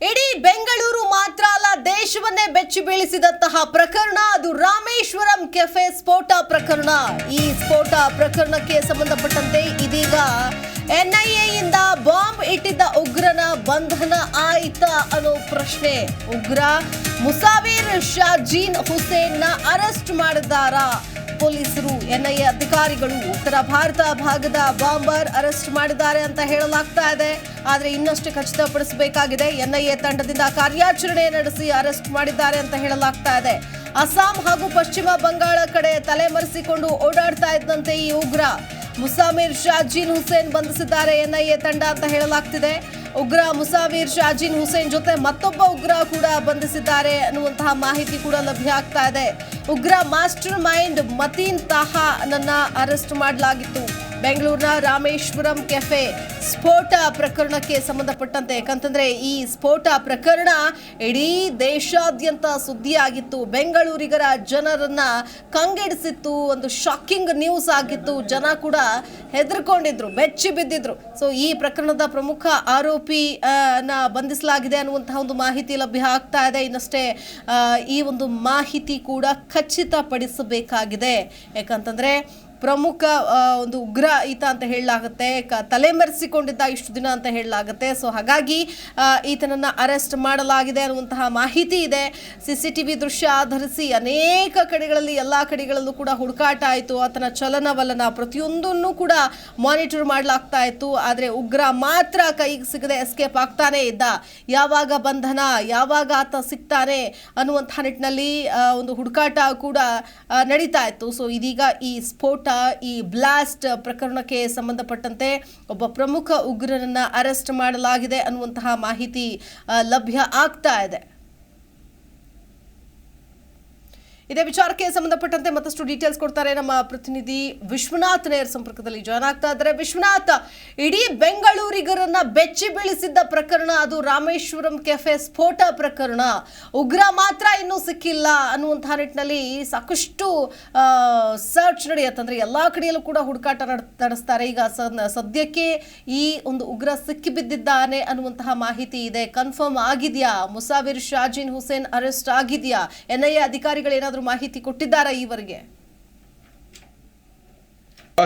ಇಡೀ ಬೆಂಗಳೂರು ಮಾತ್ರ ಅಲ್ಲ, ದೇಶವನ್ನೇ ಬೆಚ್ಚಿ ಬೀಳಿಸಿದಂತಹ ಪ್ರಕರಣ ಅದು ರಾಮೇಶ್ವರಂ ಕೆಫೆ ಸ್ಫೋಟ ಪ್ರಕರಣ. ಈ ಸ್ಫೋಟ ಪ್ರಕರಣಕ್ಕೆ ಸಂಬಂಧಪಟ್ಟಂತೆ ಇದೀಗ ಎನ್ಐಎಯಿಂದ ಬಾಂಬ್ ಇಟ್ಟಿದ್ದ ಉಗ್ರನ ಬಂಧನ ಆಯಿತಾ ಅನ್ನೋ ಪ್ರಶ್ನೆ. ಉಗ್ರ ಮುಸಾವೀರ್ ಶಾಜೀನ್ ಹುಸೇನ್ನ ಅರೆಸ್ಟ್ ಮಾಡಿದ್ದಾರಾ? ಪೊಲೀಸರು, ಎನ್ಐಎ ಅಧಿಕಾರಿಗಳು ಉತ್ತರ ಭಾರತ ಭಾಗದ ಬಾಂಬರ್ ಅರೆಸ್ಟ್ ಮಾಡಿದ್ದಾರೆ ಅಂತ ಹೇಳಲಾಗ್ತಾ ಇದೆ. ಆದರೆ ಇನ್ನಷ್ಟು ಖಚಿತಪಡಿಸಬೇಕಾಗಿದೆ, ಎನ್ಐಎ ತಂಡದಿಂದ ಕಾರ್ಯಾಚರಣೆ ನಡೆಸಿ ಅರೆಸ್ಟ್ ಮಾಡಿದ್ದಾರೆ ಅಂತ ಹೇಳಲಾಗ್ತಾ ಇದೆ. ಅಸ್ಸಾಂ ಹಾಗೂ ಪಶ್ಚಿಮ ಬಂಗಾಳ ಕಡೆ ತಲೆಮರೆಸಿಕೊಂಡು ಓಡಾಡ್ತಾ ಇದ್ದಂತೆ ಈ ಉಗ್ರ ಮುಸಾಮಿರ್ ಶಾಜೀನ್ ಹುಸೇನ್ ಬಂಧಿಸಿದ್ದಾರೆ, ಎನ್ಐಎ ತಂಡ ಅಂತ ಹೇಳಲಾಗ್ತಿದೆ. ಉಗ್ರ ಮುಸಾವೀರ್ ಶಾಜಿನ್ ಹುಸೇನ್ ಜೊತೆ ಮತ್ತೊಬ್ಬ ಉಗ್ರ ಕೂಡ ಬಂಧಿಸಿದ್ದಾರೆ ಅನ್ನುವಂತಹ ಮಾಹಿತಿ ಕೂಡ ಲಭ್ಯ ಆಗ್ತಾ ಇದೆ. ಉಗ್ರ ಮಾಸ್ಟರ್ ಮೈಂಡ್ ಮತೀನ್ ತಾಹಾ ನನ್ನ ಅರೆಸ್ಟ್ ಮಾಡಲಾಗಿತ್ತು. ಬೆಂಗಳೂರಿನ ರಾಮೇಶ್ವರಂ ಕೆಫೆ ಸ್ಫೋಟ ಪ್ರಕರಣಕ್ಕೆ ಸಂಬಂಧಪಟ್ಟಂತೆ, ಯಾಕಂತಂದ್ರೆ ಈ ಸ್ಫೋಟ ಪ್ರಕರಣ ಇಡೀ ದೇಶಾದ್ಯಂತ ಸುದ್ದಿಯಾಗಿತ್ತು. ಬೆಂಗಳೂರಿಗರ ಜನರನ್ನ ಕಂಗೆಡಿಸಿತ್ತು. ಒಂದು ಶಾಕಿಂಗ್ ನ್ಯೂಸ್ ಆಗಿತ್ತು. ಜನ ಕೂಡ ಹೆದರ್ಕೊಂಡಿದ್ರು, ಬೆಚ್ಚಿ ಬಿದ್ದಿದ್ರು. ಸೊ ಈ ಪ್ರಕರಣದ ಪ್ರಮುಖ ಆರೋಪಿ ನ ಬಂಧಿಸಲಾಗಿದೆ ಅನ್ನುವಂತಹ ಒಂದು ಮಾಹಿತಿ ಲಭ್ಯ ಆಗ್ತಾ ಇದೆ. ಇನ್ನಷ್ಟೇ ಈ ಒಂದು ಮಾಹಿತಿ ಕೂಡ ಖಚಿತಪಡಿಸಬೇಕಾಗಿದೆ. ಯಾಕಂತಂದ್ರೆ ಪ್ರಮುಖ ಒಂದು ಉಗ್ರ ಈತ ಅಂತ ಹೇಳಲಾಗುತ್ತೆ. ತಲೆಮರೆಸಿಕೊಂಡಿದ್ದ ಇಷ್ಟು ದಿನ ಅಂತ ಹೇಳಲಾಗುತ್ತೆ. ಸೊ ಹಾಗಾಗಿ ಈತನನ್ನು ಅರೆಸ್ಟ್ ಮಾಡಲಾಗಿದೆ ಅನ್ನುವಂತಹ ಮಾಹಿತಿ ಇದೆ. ಸಿ ಸಿ ಟಿ ವಿ ದೃಶ್ಯ ಆಧರಿಸಿ ಅನೇಕ ಕಡೆಗಳಲ್ಲಿ, ಎಲ್ಲ ಕಡೆಗಳಲ್ಲೂ ಕೂಡ ಹುಡುಕಾಟ ಆಯಿತು. ಆತನ ಚಲನವಲನ ಪ್ರತಿಯೊಂದನ್ನು ಕೂಡ ಮಾನಿಟರ್ ಮಾಡಲಾಗ್ತಾ ಇತ್ತು. ಆದರೆ ಉಗ್ರ ಮಾತ್ರ ಕೈಗೆ ಸಿಗದೆ ಎಸ್ಕೇಪ್ ಆಗ್ತಾನೆ ಇದ್ದ. ಯಾವಾಗ ಬಂಧನ, ಯಾವಾಗ ಆತ ಸಿಗ್ತಾನೆ ಅನ್ನುವಂಥ ನಿಟ್ಟಿನಲ್ಲಿ ಒಂದು ಹುಡುಕಾಟ ಕೂಡ ನಡೀತಾ ಇತ್ತು. ಸೊ ಇದೀಗ ಈ ಸ್ಫೋಟ ಈ ಬ್ಲಾಸ್ಟ್ ಪ್ರಕರಣಕ್ಕೆ ಸಂಬಂಧಪಟ್ಟಂತೆ ಒಬ್ಬ ಪ್ರಮುಖ ಉಗ್ರರನ್ನ ಅರೆಸ್ಟ್ ಮಾಡಲಾಗಿದೆ ಅನ್ನುವಂತಹ ಮಾಹಿತಿ ಲಭ್ಯ ಆಗ್ತಾ ಇದೆ. ಇದೇ ವಿಚಾರಕ್ಕೆ ಸಂಬಂಧಪಟ್ಟಂತೆ ಮತ್ತಷ್ಟು ಡೀಟೇಲ್ಸ್ ಕೊಡ್ತಾರೆ ನಮ್ಮ ಪ್ರತಿನಿಧಿ ವಿಶ್ವನಾಥ್ ನೇರ್ ಸಂಪರ್ಕದಲ್ಲಿ ಜಾಯ್ನ್ ಆಗ್ತಾ ಇದ್ದಾರೆ. ವಿಶ್ವನಾಥ್, ಇಡೀ ಬೆಂಗಳೂರಿಗರನ್ನ ಬೆಚ್ಚಿ ಬೀಳಿಸಿದ್ದ ಪ್ರಕರಣ ಅದು ರಾಮೇಶ್ವರಂ ಕೆಫೆ ಸ್ಫೋಟ ಪ್ರಕರಣ. ಉಗ್ರ ಮಾತ್ರ ಇನ್ನೂ ಸಿಕ್ಕಿಲ್ಲ ಅನ್ನುವಂತಹ ನಿಟ್ಟಿನಲ್ಲಿ ಸಾಕಷ್ಟು ಸರ್ಚ್ ನಡೆಯುತ್ತಂದ್ರೆ ಎಲ್ಲಾ ಕಡೆಯಲ್ಲೂ ಕೂಡ ಹುಡುಕಾಟ ನಡ್- ನಡೆಸ್ತಾರೆ. ಈಗ ಸದ್ಯಕ್ಕೆ ಈ ಒಂದು ಉಗ್ರ ಸಿಕ್ಕಿ ಬಿದ್ದಿದ್ದಾನೆ ಅನ್ನುವಂತಹ ಮಾಹಿತಿ ಇದೆ. ಕನ್ಫರ್ಮ್ ಆಗಿದೆಯಾ? ಮುಸಾವಿರ್, ಶಾಜಿನ್ ಹುಸೇನ್ ಅರೆಸ್ಟ್ ಆಗಿದೆಯಾ? ಎನ್ಐಎ ಅಧಿಕಾರಿಗಳು ಏನಾದರೂ ಮಾಹಿತಿ ಕೊಟ್ಟಿದ್ದಾರಾ ಈವರೆಗೆ?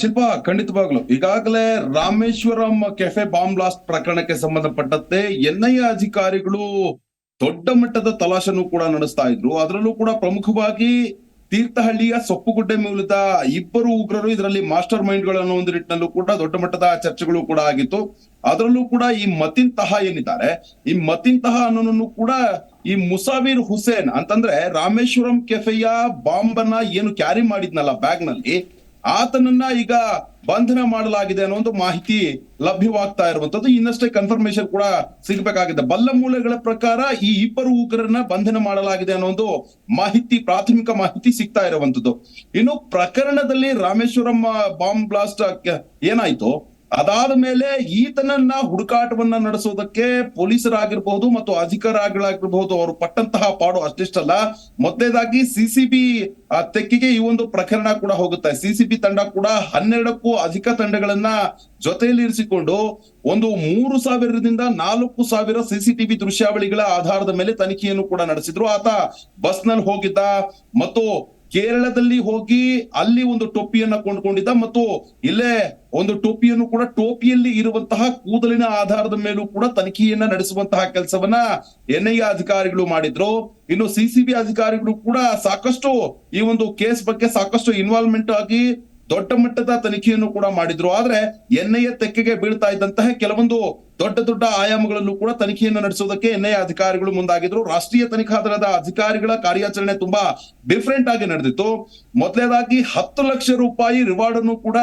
ಶಿಲ್ಪಾ, ಖಂಡಿತವಾಗ್ಲು. ಈಗಾಗಲೇ ರಾಮೇಶ್ವರಂ ಕೆಫೆ ಬಾಂಬ್ ಬ್ಲಾಸ್ಟ್ ಪ್ರಕರಣಕ್ಕೆ ಸಂಬಂಧಪಟ್ಟಂತೆ ಎನ್ಐಎ ಅಧಿಕಾರಿಗಳು ದೊಡ್ಡ ಮಟ್ಟದ ತಲಾಶನ್ನು ಕೂಡ ನಡೆಸ್ತಾ ಇದ್ರು. ಅದರಲ್ಲೂ ಕೂಡ ಪ್ರಮುಖವಾಗಿ ತೀರ್ಥಹಳ್ಳಿಯ ಸೊಪ್ಪುಗುಡ್ಡೆ ಮೂಲದ ಇಬ್ಬರು ಉಗ್ರರು ಇದರಲ್ಲಿ ಮಾಸ್ಟರ್ ಮೈಂಡ್ಗಳು ಅನ್ನೋ ಒಂದು ನಿಟ್ಟಿನಲ್ಲೂ ಕೂಡ ದೊಡ್ಡ ಮಟ್ಟದ ಚರ್ಚೆಗಳು ಕೂಡ ಆಗಿತ್ತು. ಅದರಲ್ಲೂ ಕೂಡ ಈ ಮತಿನ್ ತಹಾ ಏನಿದ್ದಾರೆ, ಈ ಮತಿನ್ ತಹಾ ಅನ್ನೋನನ್ನು ಕೂಡ ಈ ಮುಸಾವೀರ್ ಹುಸೇನ್ ಅಂತಂದ್ರೆ ರಾಮೇಶ್ವರಂ ಕೆಫೆಯ ಬಾಂಬನ್ನ ಏನು ಕ್ಯಾರಿ ಮಾಡಿದ್ನಲ್ಲ ಬ್ಯಾಗ್ನಲ್ಲಿ ಆತನನ್ನ ಈಗ ಬಂಧನ ಮಾಡಲಾಗಿದೆ ಅನ್ನೋ ಒಂದು ಮಾಹಿತಿ ಲಭ್ಯವಾಗ್ತಾ ಇರುವಂತದ್ದು ಇನ್ನಷ್ಟೇ ಕನ್ಫರ್ಮೇಶನ್ ಕೂಡ ಸಿಗಬೇಕಾಗಿದೆ. ಬಲ್ಲ ಮೂಲಗಳ ಪ್ರಕಾರ ಈ ಇಬ್ಬರು ಉಗ್ರರನ್ನ ಬಂಧನ ಮಾಡಲಾಗಿದೆ ಅನ್ನೋ ಒಂದು ಮಾಹಿತಿ, ಪ್ರಾಥಮಿಕ ಮಾಹಿತಿ ಸಿಗ್ತಾ ಇರುವಂತದ್ದು ಇನ್ನು ಪ್ರಕರಣದಲ್ಲಿ ರಾಮೇಶ್ವರಂ ಬಾಂಬ್ ಬ್ಲಾಸ್ಟ್ ಏನಾಯ್ತು? ಅದಾದ ಮೇಲೆ ಈತನನ್ನ ಹುಡುಕಾಟವನ್ನ ನಡೆಸೋದಕ್ಕೆ ಪೊಲೀಸರಾಗಿರ್ಬಹುದು ಮತ್ತು ಅಧಿಕಾರಿಗಳಾಗಿರ್ಬಹುದು ಅವರು ಪಟ್ಟಂತಹ ಪಾಡು ಅಷ್ಟಿಷ್ಟಲ್ಲ. ಮೊದಲೇದಾಗಿ ಸಿಸಿಬಿ ತೆಕ್ಕಿಗೆ ಈ ಒಂದು ಪ್ರಕರಣ ಕೂಡ ಹೋಗುತ್ತೆ. ಸಿಸಿಬಿ ತಂಡ ಕೂಡ ಹನ್ನೆರಡಕ್ಕೂ ಅಧಿಕ ತಂಡಗಳನ್ನ ಜೊತೆಯಲ್ಲಿ ಇರಿಸಿಕೊಂಡು ಒಂದು ಮೂರು ಸಾವಿರದಿಂದ ನಾಲ್ಕು ಸಾವಿರ ಸಿಸಿಟಿವಿ ದೃಶ್ಯಾವಳಿಗಳ ಆಧಾರದ ಮೇಲೆ ತನಿಖೆಯನ್ನು ಕೂಡ ನಡೆಸಿದ್ರು. ಆತ ಬಸ್ನಲ್ಲಿ ಹೋಗಿದ್ದ ಮತ್ತು ಕೇರಳದಲ್ಲಿ ಹೋಗಿ ಅಲ್ಲಿ ಒಂದು ಟೋಪಿಯನ್ನ ಕೊಂಡ್ಕೊಂಡಿದ್ದ ಮತ್ತು ಇಲ್ಲೇ ಒಂದು ಟೋಪಿಯನ್ನು ಕೂಡ ಟೋಪಿಯಲ್ಲಿ ಇರುವಂತಹ ಕೂದಲಿನ ಆಧಾರದ ಮೇಲೂ ಕೂಡ ತನಿಖೆಯನ್ನ ನಡೆಸುವಂತಹ ಕೆಲಸವನ್ನ ಎನ್ಐಎ ಅಧಿಕಾರಿಗಳು ಮಾಡಿದ್ರು. ಇನ್ನು ಸಿಸಿಬಿ ಅಧಿಕಾರಿಗಳು ಕೂಡ ಸಾಕಷ್ಟು ಈ ಒಂದು ಕೇಸ್ ಬಗ್ಗೆ ಸಾಕಷ್ಟು ಇನ್ವಾಲ್ವ್ಮೆಂಟ್ ಆಗಿ ದೊಡ್ಡ ಮಟ್ಟದ ತನಿಖೆಯನ್ನು ಕೂಡ ಮಾಡಿದ್ರು. ಆದ್ರೆ ಎನ್ಐಎ ತೆಕ್ಕೆಗೆ ಬೀಳ್ತಾ ಇದ್ದಂತಹ ಕೆಲವೊಂದು ದೊಡ್ಡ ದೊಡ್ಡ ಆಯಾಮಗಳಲ್ಲೂ ಕೂಡ ತನಿಖೆಯನ್ನು ನಡೆಸೋದಕ್ಕೆ ಎನ್ಐಎ ಅಧಿಕಾರಿಗಳು ಮುಂದಾಗಿದ್ರು. ರಾಷ್ಟ್ರೀಯ ತನಿಖಾ ದಳದ ಅಧಿಕಾರಿಗಳ ಕಾರ್ಯಾಚರಣೆ ತುಂಬಾ ಡಿಫ್ರೆಂಟ್ ಆಗಿ ನಡೆದಿತ್ತು. ಮೊದಲನೇದಾಗಿ ಹತ್ತು ಲಕ್ಷ ರೂಪಾಯಿ ರಿವಾರ್ಡ್ ಅನ್ನು ಕೂಡ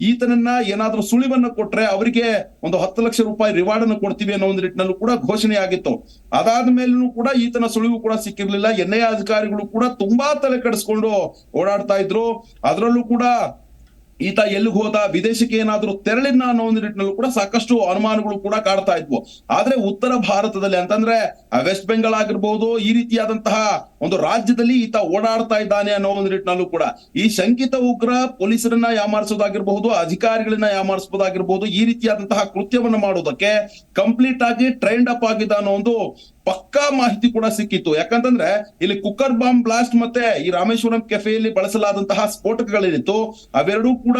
ಈತನನ್ನ ಏನಾದ್ರೂ ಸುಳಿವನ್ನ ಕೊಟ್ರೆ ಅವರಿಗೆ ಒಂದು ಹತ್ತು ಲಕ್ಷ ರೂಪಾಯಿ ರಿವಾರ್ಡ್ ಅನ್ನು ಕೊಡ್ತೀವಿ ಅನ್ನೋ ಒಂದು ನಿಟ್ಟಿನಲ್ಲೂ ಕೂಡ ಘೋಷಣೆ ಆಗಿತ್ತು. ಅದಾದ ಮೇಲೂ ಕೂಡ ಈತನ ಸುಳಿವು ಕೂಡ ಸಿಕ್ಕಿರ್ಲಿಲ್ಲ. ಎನ್ಐಎ ಅಧಿಕಾರಿಗಳು ಕೂಡ ತುಂಬಾ ತಲೆ ಕೆಡಿಸ್ಕೊಂಡು ಓಡಾಡ್ತಾ ಇದ್ರು. ಅದರಲ್ಲೂ ಕೂಡ ಈತ ಎಲ್ಲಿಗೆ ಹೋದ, ವಿದೇಶಕ್ಕೆ ಏನಾದರೂ ತೆರಳಿನ ಅನ್ನೋ ಒಂದು ನಿಟ್ಟಿನಲ್ಲೂ ಕೂಡ ಸಾಕಷ್ಟು ಅನುಮಾನಗಳು ಕೂಡ ಕಾಡ್ತಾ ಇದ್ವು. ಆದ್ರೆ ಉತ್ತರ ಭಾರತದಲ್ಲಿ ಅಂತಂದ್ರೆ ವೆಸ್ಟ್ ಬೆಂಗಾಲ್ ಆಗಿರ್ಬೋದು, ಈ ರೀತಿಯಾದಂತಹ ಒಂದು ರಾಜ್ಯದಲ್ಲಿ ಈತ ಓಡಾಡ್ತಾ ಇದ್ದಾನೆ ಅನ್ನೋ ಒಂದು ನಿಟ್ಟಿನಲ್ಲೂ ಕೂಡ. ಈ ಶಂಕಿತ ಉಗ್ರ ಪೊಲೀಸರನ್ನ ಯಾಮಾರಿಸೋದಾಗಿರ್ಬಹುದು, ಅಧಿಕಾರಿಗಳನ್ನ ಯಾಮಾರಿಸಬಹುದಾಗಿರ್ಬಹುದು ಈ ರೀತಿಯಾದಂತಹ ಕೃತ್ಯವನ್ನ ಮಾಡೋದಕ್ಕೆ ಕಂಪ್ಲೀಟ್ ಆಗಿ ಟ್ರೈಂಡ್ ಅಪ್ ಆಗಿದ್ದ ಅನ್ನೋ ಒಂದು ಪಕ್ಕಾ ಮಾಹಿತಿ ಕೂಡ ಸಿಕ್ಕಿತ್ತು. ಯಾಕಂತಂದ್ರೆ ಇಲ್ಲಿ ಕುಕ್ಕರ್ ಬಾಂಬ್ ಬ್ಲಾಸ್ಟ್ ಮತ್ತೆ ಈ ರಾಮೇಶ್ವರಂ ಕೆಫೆಯಲ್ಲಿ ಬಳಸಲಾದಂತಹ ಸ್ಫೋಟಕಗಳೇನಿತ್ತು ಅವೆರಡೂ ಕೂಡ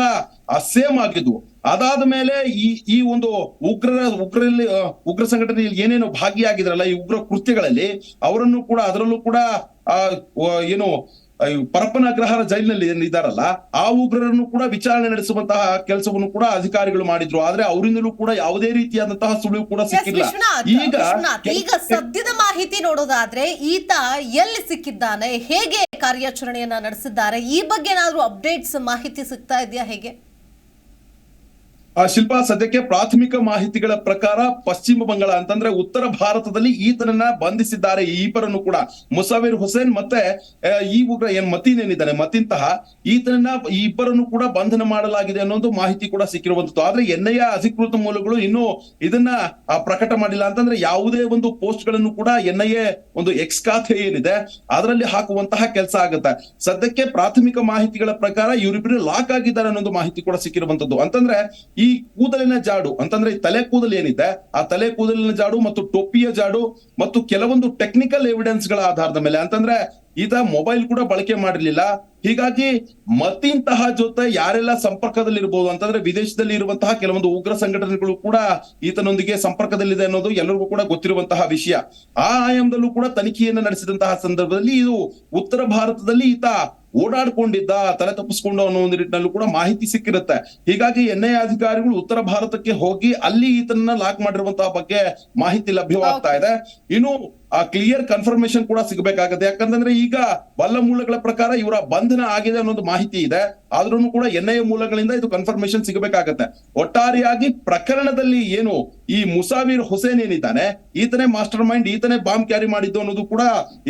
ಸೇಮ್ ಆಗಿದ್ವು. ಅದಾದ ಮೇಲೆ ಈ ಈ ಒಂದು ಉಗ್ರರ, ಉಗ್ರಲ್ಲಿ ಉಗ್ರ ಸಂಘಟನೆಯಲ್ಲಿ ಏನೇನು ಭಾಗಿಯಾಗಿದ್ರಲ್ಲ ಈ ಉಗ್ರ ಕೃತ್ಯಗಳಲ್ಲಿ, ಅವರನ್ನು ಕೂಡ, ಅದರಲ್ಲೂ ಕೂಡ ಏನು ಪರಪ್ಪನ ಅಗ್ರಹಾರ ಜೈಲಿನಲ್ಲಿ ಏನಿದ್ದಾರಲ್ಲ ಆ ಉಗ್ರರನ್ನು ಕೂಡ ವಿಚಾರಣೆ ನಡೆಸುವಂತಹ ಕೆಲಸವನ್ನು ಕೂಡ ಅಧಿಕಾರಿಗಳು ಮಾಡಿದ್ರು. ಆದ್ರೆ ಅವರಿಂದಲೂ ಕೂಡ ಯಾವುದೇ ರೀತಿಯಾದಂತಹ ಸುಳಿವು ಕೂಡ ಸಿಕ್ಕಿಲ್ಲ. ಈಗ ಈಗ ಸದ್ಯದ ಮಾಹಿತಿ ನೋಡೋದಾದ್ರೆ ಈತ ಎಲ್ಲಿ ಸಿಕ್ಕಿದ್ದಾನೆ ಹೇಗೆ ಕಾರ್ಯಾಚರಣೆಯನ್ನ ನಡೆಸಿದ್ದಾರೆ ಈ ಬಗ್ಗೆ ಏನಾದ್ರೂ ಅಪ್ಡೇಟ್ಸ್ ಮಾಹಿತಿ ಸಿಗ್ತಾ ಇದೆಯಾ ಹೇಗೆ? ಶಿಲ್ಪ, ಸದ್ಯಕ್ಕೆ ಪ್ರಾಥಮಿಕ ಮಾಹಿತಿಗಳ ಪ್ರಕಾರ ಪಶ್ಚಿಮ ಬಂಗಾಳ, ಅಂತಂದ್ರೆ ಉತ್ತರ ಭಾರತದಲ್ಲಿ ಈತನನ್ನ ಬಂಧಿಸಿದ್ದಾರೆ ಈ ಇಬ್ಬರನ್ನು ಕೂಡ. ಮುಸಾವಿರ್ ಹುಸೇನ್ ಮತ್ತೆ ಈ ಉಗ್ರ ಏನ್ ಮತೀನ್ ಏನಿದ್ದಾನೆ ಮತೀನ್ ತಹ ಈತನನ್ನ ಈ ಇಬ್ಬರನ್ನು ಕೂಡ ಬಂಧನ ಮಾಡಲಾಗಿದೆ ಅನ್ನೋದು ಮಾಹಿತಿ ಕೂಡ ಸಿಕ್ಕಿರುವಂತದ್ದು ಆದ್ರೆ ಎನ್ಐಎ ಅಧಿಕೃತ ಮೂಲಗಳು ಇನ್ನು ಇದನ್ನ ಪ್ರಕಟ ಮಾಡಿಲ್ಲ. ಅಂತಂದ್ರೆ ಯಾವುದೇ ಒಂದು ಪೋಸ್ಟ್ಗಳನ್ನು ಕೂಡ ಎನ್ಐಎ ಒಂದು ಎಕ್ಸ್ ಖಾತೆ ಏನಿದೆ, ಅದರಲ್ಲಿ ಹಾಕುವಂತಹ ಕೆಲಸ ಆಗುತ್ತೆ. ಸದ್ಯಕ್ಕೆ ಪ್ರಾಥಮಿಕ ಮಾಹಿತಿಗಳ ಪ್ರಕಾರ ಇವರಿಬ್ಬರು ಲಾಕ್ ಆಗಿದ್ದಾರೆ ಅನ್ನೋದು ಮಾಹಿತಿ ಕೂಡ ಸಿಕ್ಕಿರುವಂತದ್ದು ಅಂತಂದ್ರೆ ಕೂದಲಿನ ಜಾಡು, ಅಂತಂದ್ರೆ ಈ ತಲೆ ಕೂದಲು ಏನಿದೆ, ಆ ತಲೆ ಕೂದಲಿನ ಜಾಡು ಮತ್ತು ಟೋಪಿಯ ಜಾಡು ಮತ್ತು ಕೆಲವೊಂದು ಟೆಕ್ನಿಕಲ್ ಎವಿಡೆನ್ಸ್ಗಳ ಆಧಾರದ ಮೇಲೆ, ಅಂತಂದ್ರೆ ಈತ ಮೊಬೈಲ್ ಕೂಡ ಬಳಕೆ ಮಾಡಿರ್ಲಿಲ್ಲ. ಹೀಗಾಗಿ ಮತ್ತಿಂತಹ ಜೊತೆ ಯಾರೆಲ್ಲ ಸಂಪರ್ಕದಲ್ಲಿ ಇರಬಹುದು ಅಂತಂದ್ರೆ ವಿದೇಶದಲ್ಲಿ ಇರುವಂತಹ ಕೆಲವೊಂದು ಉಗ್ರ ಸಂಘಟನೆಗಳು ಕೂಡ ಈತನೊಂದಿಗೆ ಸಂಪರ್ಕದಲ್ಲಿದೆ ಅನ್ನೋದು ಎಲ್ಲರಿಗೂ ಕೂಡ ಗೊತ್ತಿರುವಂತಹ ವಿಷಯ. ಆ ಆಯಾಮದಲ್ಲೂ ಕೂಡ ತನಿಖೆಯನ್ನು ನಡೆಸಿದಂತಹ ಸಂದರ್ಭದಲ್ಲಿ ಇದು ಉತ್ತರ ಭಾರತದಲ್ಲಿ ಈತ ಓಡಾಡ್ಕೊಂಡಿದ್ದ ತಲೆ ತಪ್ಪಿಸ್ಕೊಂಡು ಅನ್ನೋ ಒಂದು ನಿಟ್ಟಿನಲ್ಲೂ ಕೂಡ ಮಾಹಿತಿ ಸಿಕ್ಕಿರುತ್ತೆ. ಹೀಗಾಗಿ ಎನ್ಐಎ ಅಧಿಕಾರಿಗಳು ಉತ್ತರ ಭಾರತಕ್ಕೆ ಹೋಗಿ ಅಲ್ಲಿ ಈತನನ್ನ ಲಾಕ್ ಮಾಡಿರುವಂತಹ ಬಗ್ಗೆ ಮಾಹಿತಿ ಲಭ್ಯವಾಗ್ತಾ ಇದೆ. ಇನ್ನು ಆ ಕ್ಲಿಯರ್ ಕನ್ಫರ್ಮೇಶನ್ ಕೂಡ ಸಿಗಬೇಕಾಗುತ್ತೆ. ಯಾಕಂತಂದ್ರೆ ಈಗ ಬಲ್ಲ ಮೂಲಗಳ ಪ್ರಕಾರ ಇವರ ಬಂಧನ ಆಗಿದೆ ಅನ್ನೋದು ಮಾಹಿತಿ ಇದೆ. ಆದ್ರೂ ಕೂಡ ಎನ್ಐಎ ಮೂಲಗಳಿಂದ ಇದು ಕನ್ಫರ್ಮೇಶನ್ ಸಿಗಬೇಕಾಗತ್ತೆ. ಒಟ್ಟಾರೆಯಾಗಿ ಪ್ರಕರಣದಲ್ಲಿ ಏನು ಈ ಮುಸಾವಿರ್ ಹುಸೇನ್ ಏನಿದ್ದಾನೆ ಈತನೇ ಮಾಸ್ಟರ್ ಮೈಂಡ್ ಈತನೇ ಬಾಂಬ್ ಕ್ಯಾರಿ ಮಾಡಿದ್ದು ಅನ್ನೋದು ಕೂಡ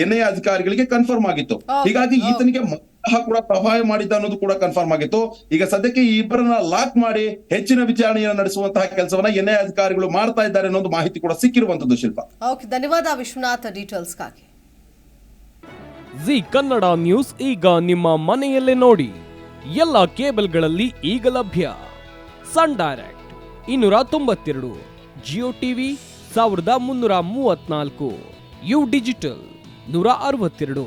ಎನ್ಐಎ ಅಧಿಕಾರಿಗಳಿಗೆ ಕನ್ಫರ್ಮ್ ಆಗಿತ್ತು. ಹೀಗಾಗಿ ಈತನಿಗೆ ಸಹ ಕೂಡ ಸಹಾಯ ಮಾಡಿದ್ದ ಅನ್ನೋದು ಕೂಡ ಕನ್ಫರ್ಮ್ ಆಗಿತ್ತು. ಈಗ ಸದ್ಯಕ್ಕೆ ಈ ಇಬ್ಬರನ್ನ ಲಾಕ್ ಮಾಡಿ ಹೆಚ್ಚಿನ ವಿಚಾರಣೆಯನ್ನು ನಡೆಸುವಂತಹ ಕೆಲಸವನ್ನ ಎನ್ಐಎ ಅಧಿಕಾರಿಗಳು ಮಾಡ್ತಾ ಇದ್ದಾರೆ ಅನ್ನೋದು ಮಾಹಿತಿ ಕೂಡ ಸಿಕ್ಕಿರುವಂತದ್ದು ಶಿಲ್ಪ. ಓಕೆ ಧನ್ಯವಾದ ವಿಶ್ವನಾಥ್ ಡೀಟೇಲ್ಸ್ಗಾಗಿ ಜಿ ಕನ್ನಡ ನ್ಯೂಸ್ ಈಗ ನಿಮ್ಮ ಮನೆಯಲ್ಲೇ ನೋಡಿ. ಎಲ್ಲ ಕೇಬಲ್ಗಳಲ್ಲಿ ಈಗ ಲಭ್ಯ. ಸನ್ ಡೈರೆಕ್ಟ್ ಇನ್ನೂರ ತೊಂಬತ್ತೆರಡು ಜಿಯೋ ಟಿವಿ ಸಾವಿರದ ಮುನ್ನೂರ ಮೂವತ್ನಾಲ್ಕು ಯು ಡಿಜಿಟಲ್ ನೂರ ಅರವತ್ತೆರಡು.